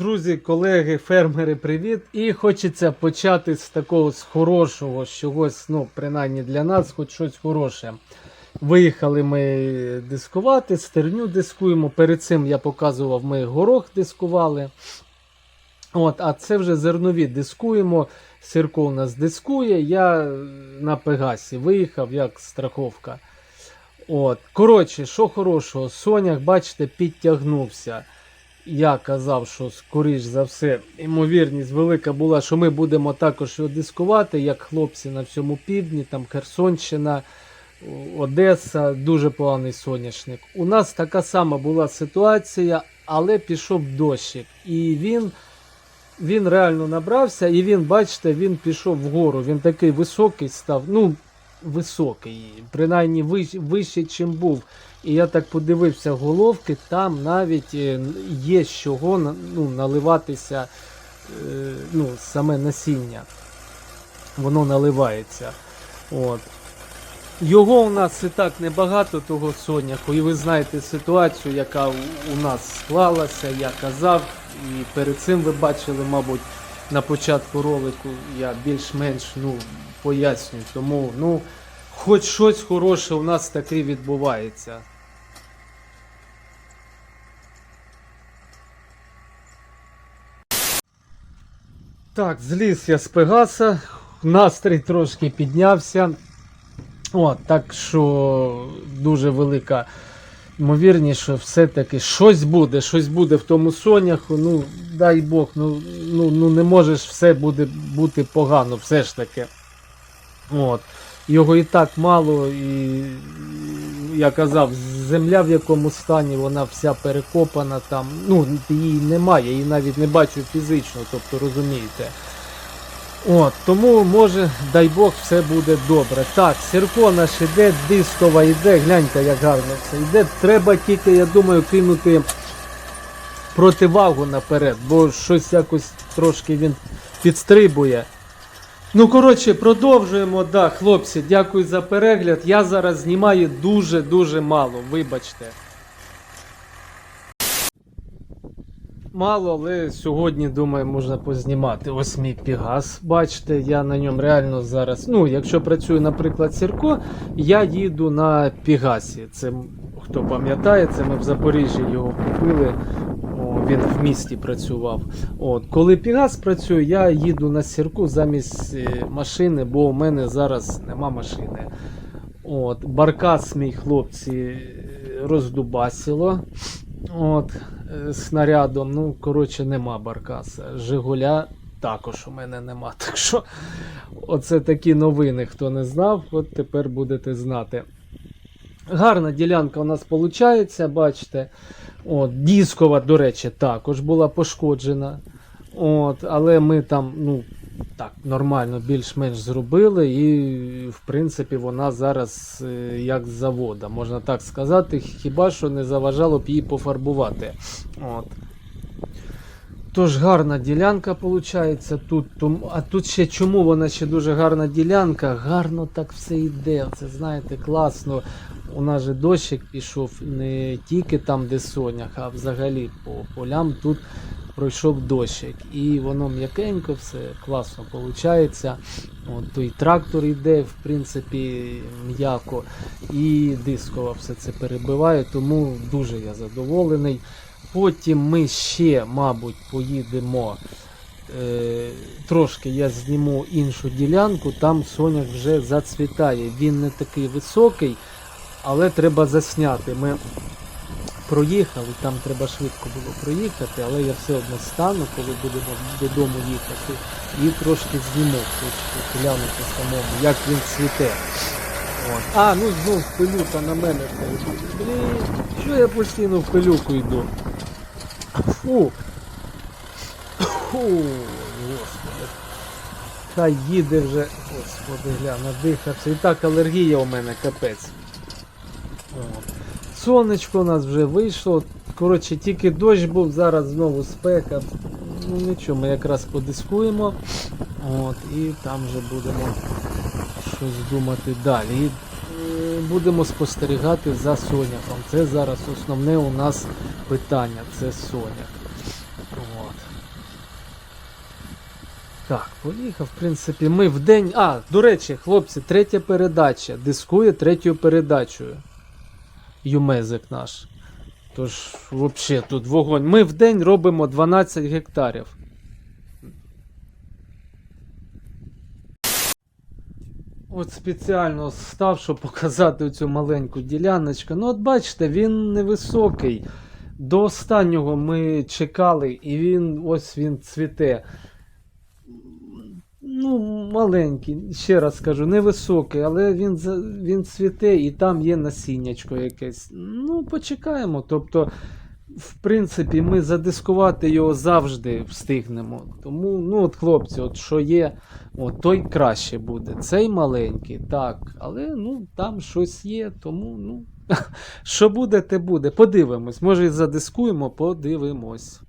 Друзі, колеги, фермери, привіт! І хочеться почати з такого з хорошого, чогось, ну, принаймні для нас, хоч щось хороше. Виїхали ми дискувати, стерню дискуємо. Перед цим я показував, ми горох дискували. От, а це вже зернові дискуємо. Сірко у нас дискує. Я на Пегасі виїхав як страховка. От. Коротше, що хорошого, Сонях, бачите, підтягнувся. Я казав, що скоріш за все, ймовірність велика була, що ми будемо також його дискувати, як хлопці на всьому півдні, там Херсонщина, Одеса, дуже поганий соняшник. У нас така сама була ситуація, але пішов дощик. І він, він реально набрався, і він, бачите, він пішов вгору. Він такий високий став. ну, Високий, принаймні вищ, вищий, чим був. І я так подивився головки, там навіть е, є з чого ну, наливатися е, ну, саме насіння. Воно наливається. От. Його у нас і так небагато, того соняху, і ви знаєте ситуацію, яка у нас склалася, я казав, і перед цим ви бачили, мабуть, на початку ролику я більш-менш ну, пояснюю. Тому, ну, хоч щось хороше у нас таки відбувається. Так, зліз я з Пегаса, настрій трошки піднявся. От, так що дуже велика ймовірність, що все-таки щось буде, щось буде в тому соняху. Ну, дай Бог, ну, ну, ну не можеш все буде бути погано, все ж таки. От. Його і так мало, і я казав, земля в якому стані, вона вся перекопана там. Ну, її немає, її навіть не бачу фізично, тобто розумієте. От, тому може, дай Бог, все буде добре. Так, Сірко наш іде, дистова йде, гляньте, як гарно все йде. Треба тільки, я думаю, кинути противагу наперед, бо щось якось трошки він підстрибує. Ну, коротше, продовжуємо. Да, хлопці, дякую за перегляд. Я зараз знімаю дуже-дуже мало, вибачте. Мало, але сьогодні, думаю, можна познімати. Ось мій Пігас. Бачите, я на ньому реально зараз. Ну, якщо працюю, наприклад, Сірко, я їду на Пігасі. Це хто пам'ятає, це ми в Запоріжжі його купили. Він в місті працював. От, коли Пігас працює, я їду на Сірку замість е, машини, бо у мене зараз нема машини. От, баркас мій хлопці е, роздубасило. От, е, снарядом. Ну, коротше, нема баркаса. Жигуля також у мене нема. Так що, оце такі новини, хто не знав, от тепер будете знати. Гарна ділянка у нас виходить, бачите. От, дискова, до речі, також була пошкоджена. От, але ми там, ну, так, нормально, більш-менш зробили, і, в принципі, вона зараз е, як з завода, можна так сказати, хіба що не заважало б її пофарбувати. От. Тож гарна ділянка виходить тут. А тут ще чому вона ще дуже гарна ділянка? Гарно так все йде. Це знаєте, класно. У нас же дощик пішов не тільки там, де сонях, а взагалі по полям тут пройшов дощик. І воно м'якенько, все класно виходить. От, той трактор йде, в принципі, м'яко. І дискова все це перебиває, тому дуже я задоволений. Потім ми ще, мабуть, поїдемо. Е, трошки я зніму іншу ділянку, там соняк вже зацвітає. Він не такий високий, але треба засняти. Ми проїхали, там треба швидко було проїхати, але я все одно стану, коли будемо додому їхати, і трошки зніму, хочу глянути самому, як він цвіте. От. А, ну знов пилюка на мене. Блін, що я постійно в пилюку йду? Фу. Фу, господи. Хай їде вже, господи, гля, надихався. І так алергія у мене капець. От. Сонечко у нас вже вийшло. Коротше, тільки дощ був, зараз знову спека. Ну нічого, ми якраз подискуємо. От, і там вже будемо щось думати далі будемо спостерігати за Соняком. Це зараз основне у нас питання, це сонях. От. Так, поїхав, в принципі, ми в день... А, до речі, хлопці, третя передача. Дискує третьою передачею. Юмезик наш. Тож, взагалі, тут вогонь. Ми в день робимо 12 гектарів. От спеціально став, щоб показати цю маленьку діляночку. Ну, от бачите, він невисокий. До останнього ми чекали, і він ось він цвіте. Ну, маленький, ще раз кажу, невисокий, але він, він цвіте і там є насіннячко якесь. Ну, почекаємо. Тобто, в принципі, ми задискувати його завжди встигнемо. Тому, ну, от хлопці, от що є, от той краще буде. Цей маленький, так, але ну, там щось є, тому, ну, що буде, те буде. Подивимось. Може і задискуємо, подивимось.